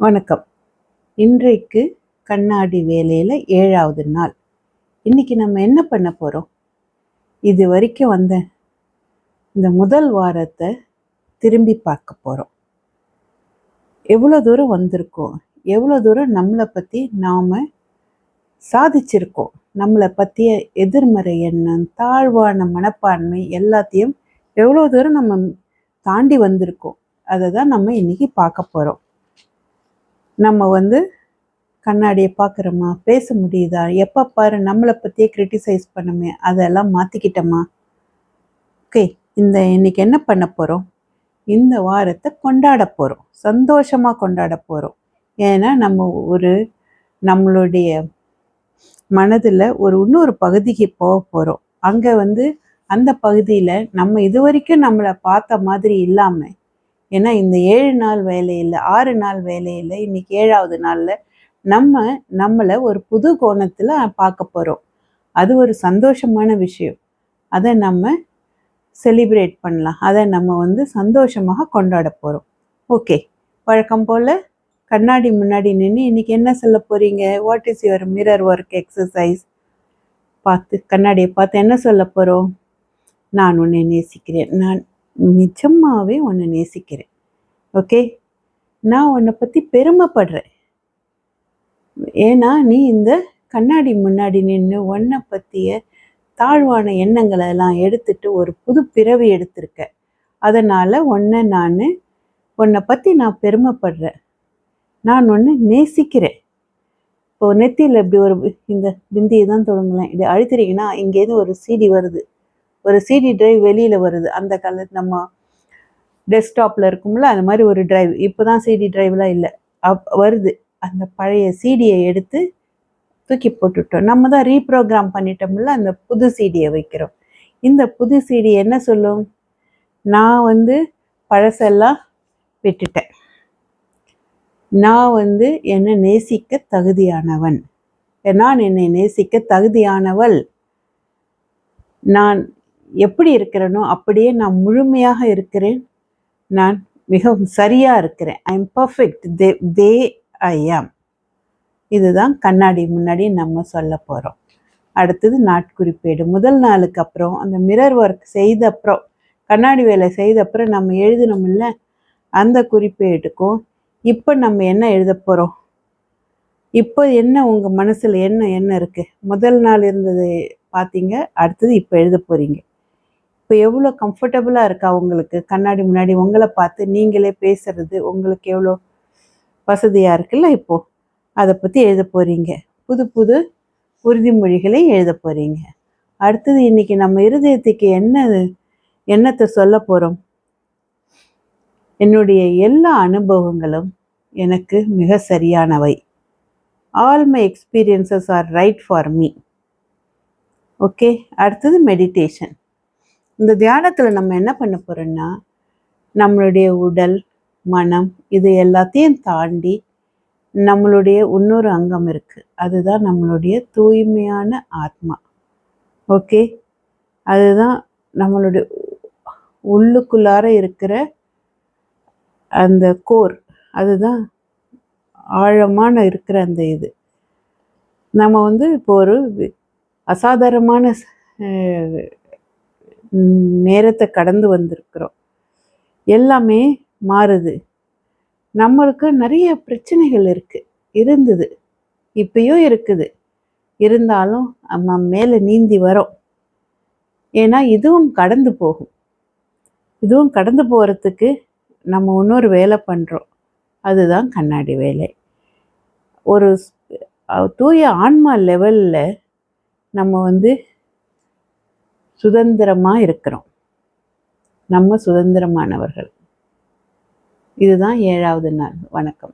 வணக்கம். இன்றைக்கு கண்ணாடி வேலையில் ஏழாவது நாள். இன்னைக்கு நம்ம என்ன பண்ண போகிறோம் இது வரைக்கும் வந்த இந்த முதல் வாரத்தை திரும்பி பார்க்க போகிறோம் எவ்வளோ தூரம் வந்திருக்கோம்? எவ்வளோ தூரம் நம்மளை பற்றி நாம் சாதிச்சிருக்கோம்? நம்மளை பற்றிய எதிர்மறை எண்ணம் தாழ்வான மனப்பான்மை எல்லாத்தையும் எவ்வளோ தூரம் நம்ம தாண்டி வந்திருக்கோம்? அதை தான் நம்ம இன்றைக்கி பார்க்க போகிறோம் நம்ம வந்து கண்ணாடியை பார்க்குறோமா? பேச முடியுதா? எப்போ பாரு நம்மளை பற்றியே கிரிட்டிசைஸ் பண்ணுமே. அதெல்லாம் மாற்றிக்கிட்டோமா ஓகே இந்த இன்னைக்கு என்ன பண்ண போகிறோம் இந்த வாரத்தை கொண்டாட போகிறோம் சந்தோஷமாக கொண்டாட போகிறோம் ஏன்னா நம்ம ஒரு நம்மளுடைய மனதில் ஒரு இன்னொரு பகுதிக்கு போக போகிறோம் அங்கே வந்து அந்த பகுதியில் நம்ம இது வரைக்கும் நம்மளை பார்த்த மாதிரி இல்லாமல் ஏன்னா இந்த ஏழு நாள் வேலையில் ஆறு நாள் வேலையில் இன்னைக்கு ஏழாவது நாளில் நம்ம நம்மளை ஒரு புது கோணத்தில் பார்க்க போகிறோம் அது ஒரு சந்தோஷமான விஷயம். அதை நம்ம செலிப்ரேட் பண்ணலாம். அதை நம்ம வந்து சந்தோஷமாக கொண்டாட போகிறோம் ஓகே. வழக்கம் போல் கண்ணாடி முன்னாடி நின்று இன்னைக்கு என்ன சொல்ல போகிறீங்க what is your mirror work exercise பார்த்து கண்ணாடியை பார்த்து என்ன சொல்ல போகிறோம் நான் உன்னை நேசிக்கிறேன். நான் நிஜமாகவே உன்னை நேசிக்கிறேன். ஓகே நான் உன்னை பற்றி பெருமைப்படுறேன். ஏன்னா நீ இந்த கண்ணாடி முன்னாடி நின்று உன்னை பற்றிய தாழ்வான எண்ணங்களை எல்லாம் எடுத்துட்டு ஒரு புது பிறவி எடுத்திருக்க. அதனால் உன்னை நான் உன்னை பற்றி நான் பெருமைப்படுறேன். நான் ஒன்று நேசிக்கிறேன். இப்போ நெத்தியில் இப்படி ஒரு இந்த பிந்தியை தான் தொடங்கலாம் இதை அழுத்துறீங்கன்னா இங்கேருந்து ஒரு சீடி வருது. ஒரு சீடி டிரைவ் வெளியில் வருது. அந்த காலத்து நம்ம டெஸ்க்டாப்பில் இருக்கும்ல அந்த மாதிரி ஒரு டிரைவ் இப்போ தான் சிடி டிரைவ்லாம் இல்லை. அப் வருது. அந்த பழைய சிடியை எடுத்து தூக்கி போட்டுட்டோம். நம்ம தான் ரீப்ரோக்ராம் பண்ணிட்டோம்ல அந்த புது சிடியை வைக்கிறோம். இந்த புது சிடி என்ன சொல்லும்? நான் வந்து பழசெல்லாம் விட்டுட்டேன். நான் வந்து என்னை நேசிக்க தகுதியானவன். நான் என்னை நேசிக்க தகுதியானவள். நான் எப்படி இருக்கிறேனோ அப்படியே நான் முழுமையாக இருக்கிறேன். நான் மிகவும் சரியாக இருக்கிறேன். ஐ எம் பர்ஃபெக்ட் தே தே ஐ ஆம் இதுதான் கண்ணாடி முன்னாடி நம்ம சொல்ல போகிறோம் அடுத்தது நாட்குறிப்பேடு முதல் நாளுக்கு அப்புறம் அந்த மிரர் ஒர்க் செய்த அப்புறம் கண்ணாடி வேலை செய்த அப்புறம் நம்ம எழுதினோம்ல அந்த குறிப்பேட்டுக்கும் இப்போ நம்ம என்ன எழுத போகிறோம் இப்போ என்ன உங்கள் மனசில் என்ன என்ன இருக்குது முதல் நாள் இருந்தது பார்த்தீங்க அடுத்தது இப்போ எழுத போகிறீங்க இப்போ எவ்வளோ கம்ஃபர்டபுளாக இருக்கா உங்களுக்கு? கண்ணாடி முன்னாடி உங்களை பார்த்து நீங்களே பேசுறது உங்களுக்கு எவ்வளோ வசதியாக இருக்குல்ல இப்போது அதை பற்றி எழுத போகிறீங்க புது புது உறுதிமொழிகளை எழுத போகிறீங்க அடுத்தது இன்றைக்கி நம்ம இருதயத்துக்கு என்ன என்னத்தை சொல்ல போகிறோம் என்னுடைய எல்லா அனுபவங்களும் எனக்கு மிக சரியானவை. All my experiences are right for me okay அடுத்தது மெடிடேஷன் இந்த தியானத்தில் நம்ம என்ன பண்ண போகிறோம்னா நம்மளுடைய உடல் மனம் இது எல்லாத்தையும் தாண்டி நம்மளுடைய இன்னொரு அங்கம் இருக்குது அதுதான் நம்மளுடைய தூய்மையான ஆத்மா. ஓகே? அதுதான் நம்மளுடைய உள்ளுக்குள்ளார இருக்கிற அந்த கோர். அதுதான் ஆழமான இருக்கிற அந்த இது. நம்ம வந்து இப்போ ஒரு அசாதாரணமான நேரத்தை கடந்து வந்திருக்கிறோம். எல்லாமே மாறுது. நம்மளுக்கு நிறைய பிரச்சனைகள் இருக்குது இருந்தது. இப்பயும் இருக்குது. இருந்தாலும் நம்ம மேலே நீந்தி வரோம். ஏன்னா இதுவும் கடந்து போகும். இதுவும் கடந்து போகிறதுக்கு நம்ம இன்னொரு வேலை பண்ணுறோம் அதுதான் கண்ணாடி வேலை. ஒரு தூய ஆன்மா லெவலில் நம்ம வந்து சுதந்திரமாக இருக்கிறோம். நம்ம சுதந்திரமானவர்கள். இதுதான் ஏழாவது நாள். வணக்கம்.